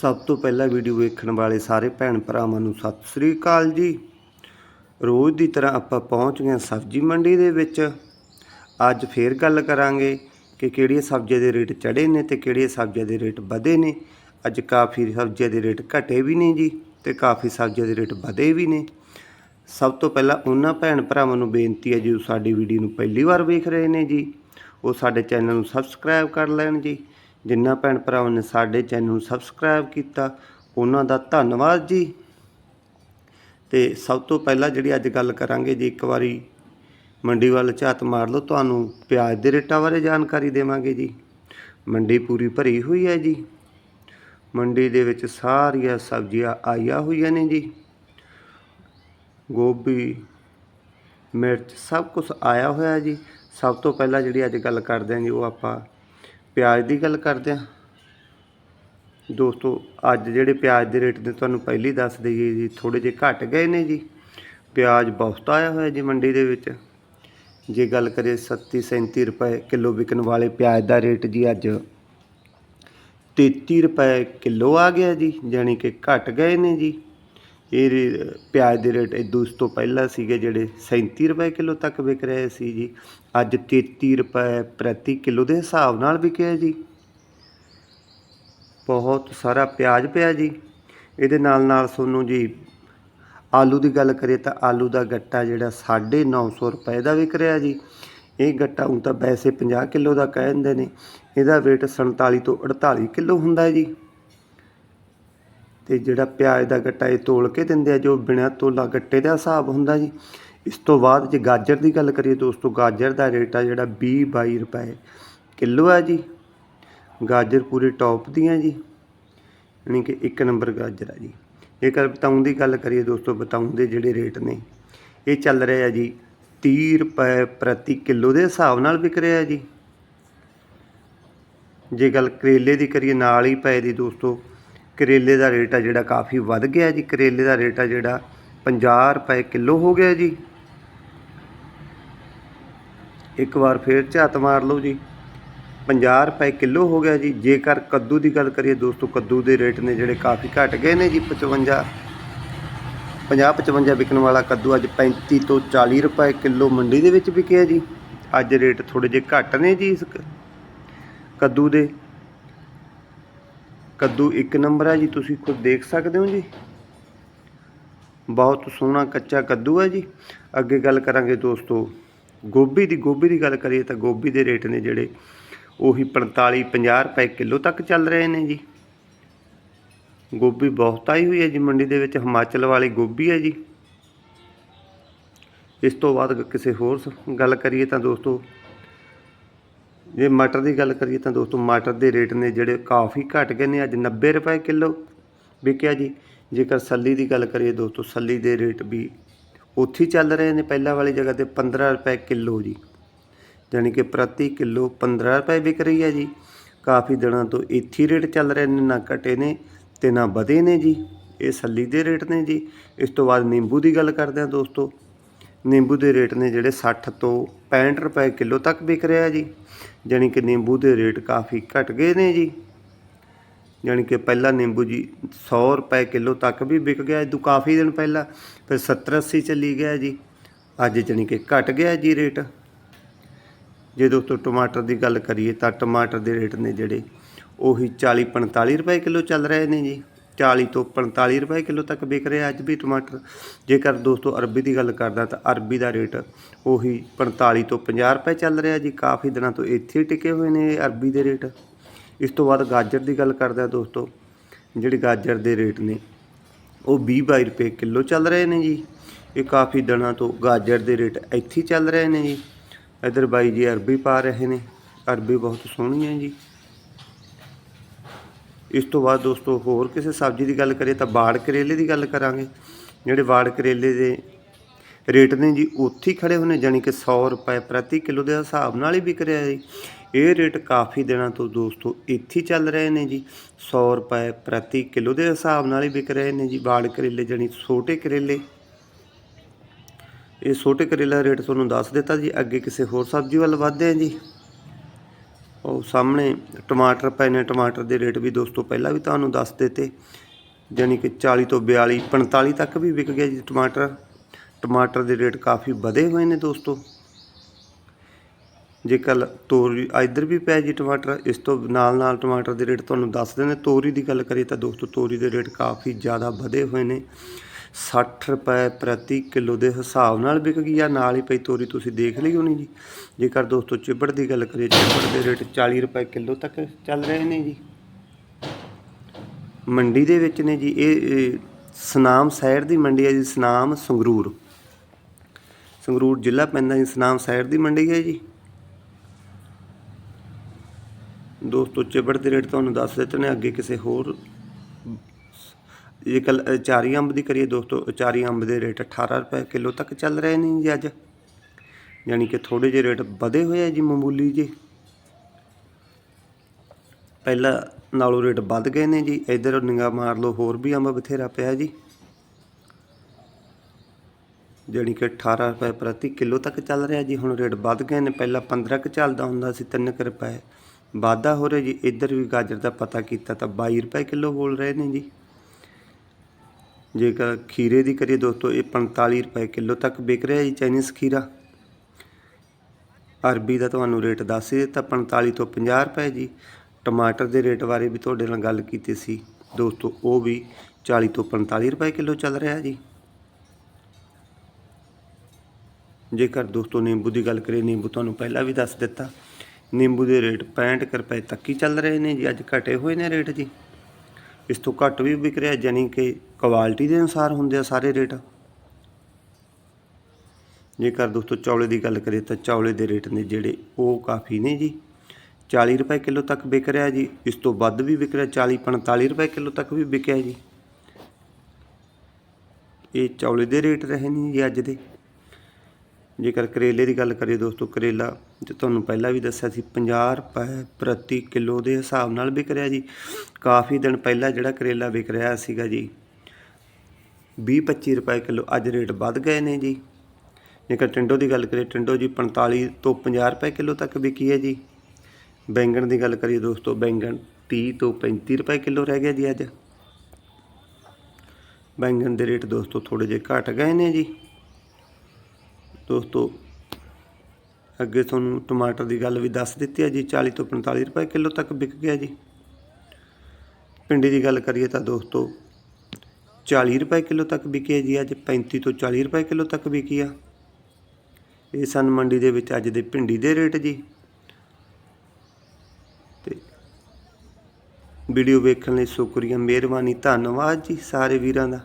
ਸਭ ਤੋਂ ਪਹਿਲਾਂ ਵੀਡੀਓ ਵੇਖਣ ਵਾਲੇ ਸਾਰੇ ਭੈਣ ਭਰਾਵਾਂ ਨੂੰ ਸਤਿ ਸ੍ਰੀ ਅਕਾਲ ਜੀ। ਰੋਜ਼ ਦੀ ਤਰ੍ਹਾਂ ਆਪਾਂ ਪਹੁੰਚ ਗਏ ਹਾਂ ਸਬਜ਼ੀ ਮੰਡੀ ਦੇ ਵਿੱਚ। ਅੱਜ ਫੇਰ ਗੱਲ ਕਰਾਂਗੇ ਕਿ ਕਿਹੜੀਆਂ ਸਬਜ਼ੀਆਂ ਦੇ ਰੇਟ ਚੜੇ ਨੇ ਤੇ ਕਿਹੜੀਆਂ ਸਬਜ਼ੀਆਂ ਦੇ ਰੇਟ ਵਧੇ ਨੇ। ਅੱਜ ਕਾਫੀ ਸਬਜ਼ੀਆਂ ਦੇ ਰੇਟ ਘਟੇ ਵੀ ਨੇ ਜੀ ਤੇ ਕਾਫੀ ਸਬਜ਼ੀਆਂ ਦੇ ਰੇਟ ਵਧੇ ਵੀ ਨੇ। ਸਭ ਤੋਂ ਪਹਿਲਾਂ ਉਹਨਾਂ ਭੈਣ ਭਰਾਵਾਂ ਨੂੰ ਬੇਨਤੀ ਹੈ ਜੀ ਜੋ ਸਾਡੀ ਵੀਡੀਓ ਨੂੰ ਪਹਿਲੀ ਵਾਰ ਵੇਖ ਰਹੇ ਨੇ ਜੀ, ਉਹ ਸਾਡੇ ਚੈਨਲ ਨੂੰ ਸਬਸਕ੍ਰਾਈਬ ਕਰ ਲੈਣ ਜੀ। ਜਿਨ੍ਹਾਂ ਭੈਣ ਭਰਾਵਾਂ ਨੇ ਸਾਡੇ ਚੈਨਲ ਨੂੰ ਸਬਸਕ੍ਰਾਈਬ ਕੀਤਾ, ਉਹਨਾਂ ਦਾ ਧੰਨਵਾਦ ਜੀ। ਤੇ ਸਭ ਤੋਂ ਪਹਿਲਾਂ ਜਿਹੜੀ ਅੱਜ ਗੱਲ ਕਰਾਂਗੇ ਜੀ, ਇੱਕ ਵਾਰੀ ਮੰਡੀ ਵੱਲ ਝਾਤ ਮਾਰ ਲਓ, ਤੁਹਾਨੂੰ ਪਿਆਜ਼ ਦੇ ਰੇਟਾਂ ਬਾਰੇ ਜਾਣਕਾਰੀ ਦੇਵਾਂਗੇ ਜੀ। ਮੰਡੀ ਪੂਰੀ ਭਰੀ ਹੋਈ ਹੈ ਜੀ। ਮੰਡੀ ਦੇ ਵਿੱਚ ਸਾਰੀਆਂ ਸਬਜ਼ੀਆਂ ਆਈਆਂ ਹੋਈਆਂ ਨੇ ਜੀ। ਗੋਭੀ, ਮਿਰਚ ਸਭ ਕੁਝ ਆਇਆ ਹੋਇਆ ਜੀ। ਸਭ ਤੋਂ ਪਹਿਲਾਂ ਜਿਹੜੀ ਅੱਜ ਗੱਲ ਕਰਦੇ ਹਾਂ ਜੀ, ਉਹ ਆਪਾਂ ਪਿਆਜ਼ ਦੀ ਗੱਲ ਕਰਦੇ ਹਾਂ। ਦੋਸਤੋ, ਅੱਜ ਜਿਹੜੇ ਪਿਆਜ਼ ਦੇ ਰੇਟ ਨੇ ਤੁਹਾਨੂੰ ਪਹਿਲੀ ਦੱਸ ਦਈਏ ਜੀ ਥੋੜੇ ਜਿਹੇ ਘਟ ਗਏ ਨੇ ਜੀ। ਪਿਆਜ਼ ਬਹੁਤ ਆਇਆ ਹੋਇਆ ਜੀ ਮੰਡੀ ਦੇ ਵਿੱਚ। ਜੇ ਗੱਲ ਕਰੀਏ 37 37 ਰੁਪਏ ਕਿਲੋ ਵਿਕਣ ਵਾਲੇ ਪਿਆਜ਼ ਦਾ ਰੇਟ ਜੀ ਅੱਜ 33 ਰੁਪਏ ਕਿਲੋ ਆ ਗਿਆ ਜੀ ਯਾਨੀ ਕਿ ਘਟ ਗਏ ਨੇ ਜੀ। ਇਹ ਪਿਆਜ਼ ਦੇ ਰੇਟ ਇਹ ਉਸ ਤੋਂ ਪਹਿਲਾਂ ਸੀਗੇ ਜਿਹੜੇ 37 ਰੁਪਏ ਕਿਲੋ ਤੱਕ ਵਿਕ ਰਹੇ ਸੀ ਜੀ। ਅੱਜ 33 ਰੁਪਏ ਪ੍ਰਤੀ ਕਿਲੋ ਦੇ ਹਿਸਾਬ ਨਾਲ ਵਿਕਿਆ ਜੀ। ਬਹੁਤ ਸਾਰਾ ਪਿਆਜ਼ ਪਿਆ ਜੀ। ਇਹਦੇ ਨਾਲ ਨਾਲ ਤੁਹਾਨੂੰ ਜੀ ਆਲੂ ਦੀ ਗੱਲ ਕਰੀਏ ਤਾਂ ਆਲੂ ਦਾ ਗੱਟਾ ਜਿਹੜਾ 950 ਰੁਪਏ ਦਾ ਵਿਕ ਰਿਹਾ ਜੀ। ਇਹ ਗੱਟਾ ਹੁਣ ਤਾਂ ਵੈਸੇ 50 ਕਿਲੋ ਦਾ ਕਹਿੰਦੇ ਨੇ। ਇਹਦਾ weight 47 ਤੋਂ 48 ਕਿਲੋ ਹੁੰਦਾ ਹੈ ਜੀ। ਤੇ ਜਿਹੜਾ ਪਿਆਜ਼ ਦਾ ਗੱਟਾ ਇਹ ਤੋਲ ਕੇ ਦਿੰਦੇ ਆ, ਜੋ ਬਿਨਾਂ ਤੋਲਾ ਗੱਟੇ ਦਾ ਹਿਸਾਬ ਹੁੰਦਾ ਜੀ। ਇਸ ਤੋਂ ਬਾਅਦ ਜੇ ਗਾਜਰ ਦੀ ਗੱਲ ਕਰੀਏ ਦੋਸਤੋ ਗਾਜਰ ਦਾ ਰੇਟ ਆ ਜਿਹੜਾ 20 22 ਰੁਪਏ ਕਿਲੋ ਆ ਜੀ। ਗਾਜਰ ਪੂਰੇ ਟੌਪ ਦੀਆਂ ਜੀ, ਯਾਨੀ ਕਿ ਇੱਕ ਨੰਬਰ ਗਾਜਰ ਆ ਜੀ। ਜੇਕਰ ਬਤਾਉਂ ਦੀ ਗੱਲ ਕਰੀਏ ਦੋਸਤੋ ਬਤਾਉਂ ਦੇ ਜਿਹੜੇ ਰੇਟ ਨੇ, ਇਹ ਚੱਲ ਰਿਹਾ ਜੀ 30 ਰੁਪਏ ਪ੍ਰਤੀ ਕਿਲੋ ਦੇ ਹਿਸਾਬ ਨਾਲ ਵਿਕ ਰਿਹਾ ਜੀ। ਜੇ ਗੱਲ ਕਰੇਲੇ ਦੀ ਕਰੀਏ, ਨਾਲ ਹੀ ਪਏ ਦੀ ਦੋਸਤੋ ਕਰੇਲੇ ਦਾ ਰੇਟ ਆ ਜਿਹੜਾ ਕਾਫੀ ਵੱਧ ਗਿਆ ਜੀ। ਕਰੇਲੇ ਦਾ ਰੇਟ ਆ ਜਿਹੜਾ 50 ਰੁਪਏ ਕਿਲੋ ਹੋ ਗਿਆ ਜੀ। ਇੱਕ ਵਾਰ ਫੇਰ ਝਾਤ ਮਾਰ ਲਓ ਜੀ। 50 ਰੁਪਏ ਕਿਲੋ ਹੋ ਗਿਆ ਜੀ। ਜੇਕਰ ਕੱਦੂ ਦੀ ਗੱਲ ਕਰੀਏ ਦੋਸਤੋ, ਕੱਦੂ ਦੇ ਰੇਟ ਨੇ ਜਿਹੜੇ ਕਾਫੀ ਘਟ ਗਏ ਨੇ ਜੀ। 55 50 55 ਵਿਕਣ ਵਾਲਾ ਕੱਦੂ ਅੱਜ 35 ਤੋਂ 40 ਰੁਪਏ ਕਿਲੋ ਮੰਡੀ ਦੇ ਵਿੱਚ ਵਿਕਿਆ ਜੀ। ਅੱਜ ਰੇਟ ਥੋੜੇ ਜਿਹੇ ਘੱਟ ਨੇ ਜੀ ਇਸ ਕੱਦੂ ਦੇ। ਕੱਦੂ ਇੱਕ ਨੰਬਰ ਹੈ ਜੀ, ਤੁਸੀਂ ਖੁਦ ਦੇਖ ਸਕਦੇ ਹੋ ਜੀ। ਬਹੁਤ ਸੋਹਣਾ ਕੱਚਾ ਕੱਦੂ ਹੈ ਜੀ। ਅੱਗੇ ਗੱਲ ਕਰਾਂਗੇ ਦੋਸਤੋ, ਗੋਭੀ ਦੀ ਗੋਭੀ ਦੀ ਗੱਲ ਕਰੀਏ ਤਾਂ ਗੋਭੀ ਦੇ ਰੇਟ ਨੇ ਜਿਹੜੇ ਉਹੀ 45 50 ਰੁਪਏ ਕਿਲੋ ਤੱਕ ਚੱਲ ਰਹੇ ਨੇ ਜੀ। ਗੋਭੀ ਬਹੁਤ ਆਈ ਹੋਈ ਹੈ ਜੀ ਮੰਡੀ ਦੇ ਵਿੱਚ, ਹਿਮਾਚਲ ਵਾਲੀ ਗੋਭੀ ਹੈ ਜੀ। ਇਸ ਤੋਂ ਬਾਅਦ ਕਿਸੇ ਹੋਰ ਸ- ਗੱਲ ਕਰੀਏ ਤਾਂ ਦੋਸਤੋ ਜੇ ਮਟਰ ਦੀ ਗੱਲ ਕਰੀਏ ਤਾਂ ਦੋਸਤੋ ਮਟਰ ਦੇ ਰੇਟ ਨੇ ਜਿਹੜੇ ਕਾਫੀ ਘਟ ਗਏ ਨੇ, ਅੱਜ 90 ਰੁਪਏ ਕਿਲੋ ਵਿਕਿਆ ਜੀ। ਜੇਕਰ ਸੱਲੀ ਦੀ ਗੱਲ ਕਰੀਏ ਦੋਸਤੋ, ਸੱਲੀ ਦੇ ਰੇਟ ਵੀ ਉੱਥੇ ਚੱਲ ਰਹੇ ਨੇ, ਪਹਿਲਾਂ ਵਾਲੀ ਜਗ੍ਹਾ ਤੇ 15 ਰੁਪਏ ਕਿਲੋ ਜੀ। ਯਾਨੀ ਕਿ ਪ੍ਰਤੀ ਕਿਲੋ 15 ਰੁਪਏ ਵਿਕ ਰਹੀ ਹੈ ਜੀ। ਕਾਫੀ ਦਿਨਾਂ ਤੋਂ ਇੱਥੇ ਰੇਟ ਚੱਲ ਰਹੇ ਨੇ, ਨਾ ਘਟੇ ਨੇ ਤੇ ਨਾ ਵਧੇ ਨੇ ਜੀ। ਇਹ ਸੱਲੀ ਦੇ ਰੇਟ ਨੇ ਜੀ। ਇਸ ਤੋਂ ਬਾਅਦ ਨਿੰਬੂ ਦੀ ਗੱਲ ਕਰਦੇ ਹਾਂ ਦੋਸਤੋ। ਨਿੰਬੂ ਦੇ ਰੇਟ ਨੇ ਜਿਹੜੇ 60 ਤੋਂ 65 ਰੁਪਏ ਕਿਲੋ ਤੱਕ ਵਿਕ ਰਿਹਾ ਜੀ। ਯਾਨੀ ਕਿ ਨਿੰਬੂ ਦੇ ਰੇਟ ਕਾਫੀ ਘਟ ਗਏ ਨੇ ਜੀ। ਯਾਨੀ ਕਿ ਪਹਿਲਾਂ ਨਿੰਬੂ ਜੀ 100 ਰੁਪਏ ਕਿਲੋ ਤੱਕ ਵੀ ਵਿਕ ਗਿਆ ਜਦੋਂ ਕਾਫੀ ਦਿਨ ਪਹਿਲਾਂ, ਫਿਰ 70 80 ਚੱਲੀ ਗਿਆ ਜੀ। ਅੱਜ ਯਾਨੀ ਕਿ ਘਟ ਗਿਆ ਜੀ ਰੇਟ। ਜੇ ਦੋਸਤੋ ਟਮਾਟਰ ਦੀ ਗੱਲ ਕਰੀਏ ਤਾਂ ਟਮਾਟਰ ਦੇ ਰੇਟ ਨੇ ਜਿਹੜੇ ਉਹੀ 40 45 ਰੁਪਏ ਕਿਲੋ ਚੱਲ ਰਹੇ ਨੇ ਜੀ। 40 ਤੋਂ 45 ਰੁਪਏ ਕਿਲੋ ਤੱਕ ਵਿਕ ਰਿਹਾ ਅੱਜ ਵੀ ਟਮਾਟਰ। ਜੇਕਰ ਦੋਸਤੋ ਅਰਬੀ ਦੀ ਗੱਲ ਕਰਦਾ ਤਾਂ ਅਰਬੀ ਦਾ ਰੇਟ ਉਹੀ 45 ਤੋਂ 50 ਰੁਪਏ ਚੱਲ ਰਿਹਾ ਜੀ। ਕਾਫੀ ਦਿਨਾਂ ਤੋਂ ਇੱਥੇ ਹੀ ਟਿਕੇ ਹੋਏ ਨੇ ਇਹ ਅਰਬੀ ਦੇ ਰੇਟ। ਇਸ ਤੋਂ ਬਾਅਦ ਗਾਜਰ ਦੀ ਗੱਲ ਕਰਦਾ ਦੋਸਤੋ, ਜਿਹੜੇ ਗਾਜਰ ਦੇ ਰੇਟ ਨੇ, ਉਹ 20 22 ਰੁਪਏ ਕਿਲੋ ਚੱਲ ਰਹੇ ਨੇ ਜੀ। ਇਹ ਕਾਫੀ ਦਿਨਾਂ ਤੋਂ ਗਾਜਰ ਦੇ ਰੇਟ ਇੱਥੇ ਚੱਲ ਰਹੇ ਨੇ ਜੀ। ਇਧਰ ਬਾਈ ਜੀ ਅਰਬੀ ਪਾ ਰਹੇ ਨੇ। ਅਰਬੀ ਬਹੁਤ ਸੋਹਣੀ ਹੈ ਜੀ। ਇਸ ਤੋਂ ਬਾਅਦ ਦੋਸਤੋ ਹੋਰ ਕਿਸੇ ਸਬਜ਼ੀ ਦੀ ਗੱਲ ਕਰੀਏ ਤਾਂ ਬਾੜ ਕਰੇਲੇ ਦੀ ਗੱਲ ਕਰਾਂਗੇ। ਜਿਹੜੇ ਬਾੜ ਕਰੇਲੇ ਦੇ ਰੇਟ ਨੇ ਜੀ, ਉੱਥੇ ਹੀ ਖੜੇ ਹੋਣੇ ਜਾਨੀ ਕਿ 100 ਰੁਪਏ ਪ੍ਰਤੀ ਕਿਲੋ ਦੇ ਹਿਸਾਬ ਨਾਲ ਹੀ ਵਿਕ ਰਿਹਾ ਜੀ। ਇਹ ਰੇਟ ਕਾਫੀ ਦਿਨਾਂ ਤੋਂ ਦੋਸਤੋ ਇੱਥੇ ਚੱਲ ਰਹੇ ਨੇ ਜੀ। 100 ਰੁਪਏ ਪ੍ਰਤੀ ਕਿਲੋ ਦੇ ਹਿਸਾਬ ਨਾਲ ਹੀ ਵਿਕ ਰਹੇ ਨੇ ਜੀ। ਬਾੜ ਕਰੇਲੇ ਜਾਨੀ ਛੋਟੇ ਕਰੇਲੇ। ਇਹ ਛੋਟੇ ਕਰੇਲਾ ਰੇਟ ਤੁਹਾਨੂੰ ਦੱਸ ਦਿੱਤਾ ਜੀ। ਅੱਗੇ ਕਿਸੇ ਹੋਰ ਸਬਜ਼ੀ ਵੱਲ ਵਧਦੇ ਹਾਂ ਜੀ। ਉਹ ਸਾਹਮਣੇ ਟਮਾਟਰ ਪਏ ਨੇ, ਟਮਾਟਰ ਦੇ ਰੇਟ ਵੀ ਦੋਸਤੋ ਪਹਿਲਾਂ ਵੀ ਤੁਹਾਨੂੰ ਦੱਸ ਦਿੱਤੇ। ਯਾਨੀ ਕਿ 40 ਤੋਂ 42 45 ਤੱਕ ਵੀ ਵਿਕ ਗਿਆ ਜੀ ਟਮਾਟਰ। ਟਮਾਟਰ ਦੇ ਰੇਟ ਕਾਫੀ ਵਧੇ ਹੋਏ ਨੇ ਦੋਸਤੋ। ਜੇ ਕੱਲ ਤੋਰੀ ਇੱਧਰ ਵੀ ਪਿਆ ਜੀ ਟਮਾਟਰ, ਇਸ ਤੋਂ ਨਾਲ ਨਾਲ ਟਮਾਟਰ ਦੇ ਰੇਟ ਤੁਹਾਨੂੰ ਦੱਸ ਦਿੰਦੇ ਤੋਰੀ ਦੀ ਗੱਲ ਕਰੀਏ ਤਾਂ ਦੋਸਤੋ ਤੋਰੀ ਦੇ ਰੇਟ ਕਾਫੀ ਜ਼ਿਆਦਾ ਵਧੇ ਹੋਏ ਨੇ। 60 ਰੁਪਏ ਪ੍ਰਤੀ ਕਿਲੋ ਦੇ ਹਿਸਾਬ ਨਾਲ ਵਿਕ ਗਈ ਆ ਨਾਲ ਹੀ ਪਈ ਤੋਰੀ ਤੁਸੀਂ ਦੇਖ ਲਈ ਹੋਣੀ ਜੀ। ਜੇਕਰ ਦੋਸਤੋ ਚਿਬੜ ਦੀ ਗੱਲ ਕਰੀਏ, ਚਿਬੜ ਦੇ ਰੇਟ 40 ਰੁਪਏ ਕਿਲੋ ਤੱਕ ਚੱਲ ਰਹੇ ਨੇ ਜੀ। ਮੰਡੀ ਦੇ ਵਿੱਚ ਨੇ ਜੀ ਇਹ ਸਨਾਮ ਸ਼ਹਿਰ ਦੀ ਮੰਡੀ ਹੈ ਜੀ, ਸਨਾਮ ਸੰਗਰੂਰ। ਸੰਗਰੂਰ ਜ਼ਿਲ੍ਹਾ ਪੈਂਦਾ ਜੀ, ਸਨਾਮ ਸ਼ਹਿਰ ਦੀ ਮੰਡੀ ਹੈ ਜੀ। ਦੋਸਤੋ ਚਿਬੜ ਦੇ ਰੇਟ ਤੁਹਾਨੂੰ ਦੱਸ ਦਿੱਤੇ ਨੇ, ਅੱਗੇ ਕਿਸੇ ਹੋਰ ਜੇ ਕੱਲ ਚਾਰੀ ਅੰਬ ਦੀ ਕਰੀਏ ਦੋਸਤੋ, ਚਾਰੀ ਅੰਬ ਦੇ ਰੇਟ 18 ਰੁਪਏ ਕਿਲੋ ਤੱਕ ਚੱਲ ਰਹੇ ਨੇ ਜੀ ਅੱਜ। ਯਾਨੀ ਕਿ ਥੋੜੇ ਜਿਹੇ ਰੇਟ ਵਧੇ ਹੋਏ ਆ ਜੀ ਮਾਮੂਲੀ ਜੀ। ਪਹਿਲਾਂ ਨਾਲੋਂ ਰੇਟ ਵੱਧ ਗਏ ਨੇ ਜੀ, ਇਧਰ ਨਿਗਾਹ ਮਾਰ ਲਓ, ਹੋਰ ਵੀ ਅੰਬ ਬਥੇਰਾ ਪਿਆ ਜੀ। ਜਿਹੜੀ ਕਿ 18 ਰੁਪਏ ਪ੍ਰਤੀ ਕਿਲੋ ਤੱਕ ਚੱਲ ਰਿਹਾ ਜੀ, ਹੁਣ ਰੇਟ ਵੱਧ ਗਏ ਨੇ, ਪਹਿਲਾਂ 15 ਕੁ ਚੱਲਦਾ ਹੁੰਦਾ ਸੀ 3 ਰੁਪਏ। ਵਾਧਾ ਹੋ ਰਿਹਾ ਜੀ, ਇੱਧਰ ਵੀ ਗਾਜਰ ਦਾ ਪਤਾ ਕੀਤਾ ਤਾਂ 22 ਰੁਪਏ ਕਿਲੋ ਬੋਲ ਰਹੇ ਨੇ ਜੀ। ਜੇਕਰ ਖੀਰੇ ਦੀ ਕਰੀਏ ਦੋਸਤੋ, ਇਹ 45 ਰੁਪਏ ਕਿਲੋ ਤੱਕ ਵਿਕ ਰਿਹਾ ਜੀ ਚਾਈਨੀਜ਼ ਖੀਰਾ। ਅਰਬੀ ਦਾ ਤੁਹਾਨੂੰ ਰੇਟ ਦੱਸ ਹੀ ਦਿੱਤਾ 45 ਤੋਂ 50 ਰੁਪਏ ਜੀ। ਟਮਾਟਰ ਦੇ ਰੇਟ ਬਾਰੇ ਵੀ ਤੁਹਾਡੇ ਨਾਲ ਗੱਲ ਕੀਤੀ ਸੀ। ਦੋਸਤੋ, ਉਹ ਵੀ 40 ਤੋਂ 45 ਰੁਪਏ ਕਿਲੋ ਚੱਲ ਰਿਹਾ ਜੀ। ਜੇਕਰ ਦੋਸਤੋ ਨਿੰਬੂ ਦੀ ਗੱਲ ਕਰੀਏ, ਨਿੰਬੂ ਤੁਹਾਨੂੰ ਪਹਿਲਾਂ ਵੀ ਦੱਸ ਦਿੱਤਾ। ਨਿੰਬੂ ਦੇ ਰੇਟ 65 ਕੁ ਰੁਪਏ ਤੱਕ ਹੀ ਚੱਲ ਰਹੇ ਨੇ ਜੀ, ਅੱਜ ਘਟੇ ਹੋਏ ਨੇ ਰੇਟ ਜੀ। ਇਸ ਤੋਂ ਘੱਟ ਵੀ ਵਿਕ ਰਿਹਾ ਜਾਨੀ ਕਿ ਕੁਆਲਿਟੀ ਦੇ ਅਨੁਸਾਰ ਹੁੰਦੇ ਆ ਸਾਰੇ ਰੇਟ। ਜੇਕਰ ਦੋਸਤੋ ਚੌਲੇ ਦੀ ਗੱਲ ਕਰੀਏ ਤਾਂ ਚੌਲੇ ਦੇ ਰੇਟ ਨੇ ਜਿਹੜੇ ਉਹ ਕਾਫੀ ਨੇ ਜੀ। 40 ਰੁਪਏ ਕਿਲੋ ਤੱਕ ਵਿਕ ਰਿਹਾ ਜੀ, ਇਸ ਤੋਂ ਵੱਧ ਵੀ ਵਿਕ ਰਿਹਾ 40 45 ਰੁਪਏ ਕਿਲੋ ਤੱਕ ਵੀ ਵਿਕਿਆ ਜੀ। ਇਹ ਚੌਲੇ ਦੇ ਰੇਟ ਰਹੇ ਨੇ ਜੀ ਅੱਜ ਦੇ। ਜੇਕਰ ਕਰੇਲੇ ਦੀ ਗੱਲ ਕਰੀਏ ਦੋਸਤੋ, ਕਰੇਲਾ ਤੇ ਤੁਹਾਨੂੰ ਪਹਿਲਾਂ ਵੀ ਦੱਸਿਆ ਸੀ 50 ਰੁਪਏ ਪ੍ਰਤੀ ਕਿਲੋ ਦੇ ਹਿਸਾਬ ਨਾਲ ਵਿਕ ਰਿਹਾ ਜੀ। ਕਾਫੀ ਦਿਨ ਪਹਿਲਾਂ ਜਿਹੜਾ ਕਰੇਲਾ ਵਿਕ ਰਿਹਾ ਸੀਗਾ ਜੀ 20 25 ਰੁਪਏ ਕਿਲੋ, ਅੱਜ ਰੇਟ ਵੱਧ ਗਏ ਨੇ ਜੀ। ਜੇਕਰ ਟਿੰਡੋ ਦੀ ਗੱਲ ਕਰੀਏ, ਟਿੰਡੋ ਜੀ 45 ਤੋਂ 50 ਰੁਪਏ ਕਿਲੋ ਤੱਕ ਵਿਕੀ ਹੈ ਜੀ। ਬੈਂਗਣ ਦੀ ਗੱਲ ਕਰੀਏ ਦੋਸਤੋ, ਬੈਂਗਣ 30 ਤੋਂ 35 ਰੁਪਏ ਕਿਲੋ ਰਹਿ ਗਿਆ ਜੀ ਅੱਜ। ਬੈਂਗਣ ਦੇ ਰੇਟ ਦੋਸਤੋ ਥੋੜੇ ਜਿਹੇ ਘਟ ਗਏ ਨੇ ਜੀ। ਦੋਸਤੋ, ਅੱਗੇ ਤੁਹਾਨੂੰ ਟਮਾਟਰ ਦੀ ਗੱਲ ਵੀ ਦੱਸ ਦਿੱਤੀ ਹੈ ਜੀ 40 ਤੋਂ 45 ਰੁਪਏ ਕਿਲੋ ਤੱਕ ਵਿਕ ਗਿਆ ਜੀ। ਭਿੰਡੀ ਦੀ ਗੱਲ ਕਰੀਏ ਤਾਂ ਦੋਸਤੋ 40 ਰੁਪਏ ਕਿਲੋ ਤੱਕ ਵਿਕੀ ਹੈ ਜੀ, ਅੱਜ 35 ਤੋਂ 40 ਰੁਪਏ ਕਿਲੋ ਤੱਕ ਵਿਕੀ ਆ। ਇਹ ਸਨ ਮੰਡੀ ਦੇ ਵਿੱਚ ਅੱਜ ਦੇ ਭਿੰਡੀ ਦੇ ਰੇਟ ਜੀ। ਤੇ ਵੀਡੀਓ ਵੇਖਣ ਲਈ ਸ਼ੁਕਰੀਆ, ਮਿਹਰਬਾਨੀ, ਧੰਨਵਾਦ ਜੀ ਸਾਰੇ ਵੀਰਾਂ ਦਾ।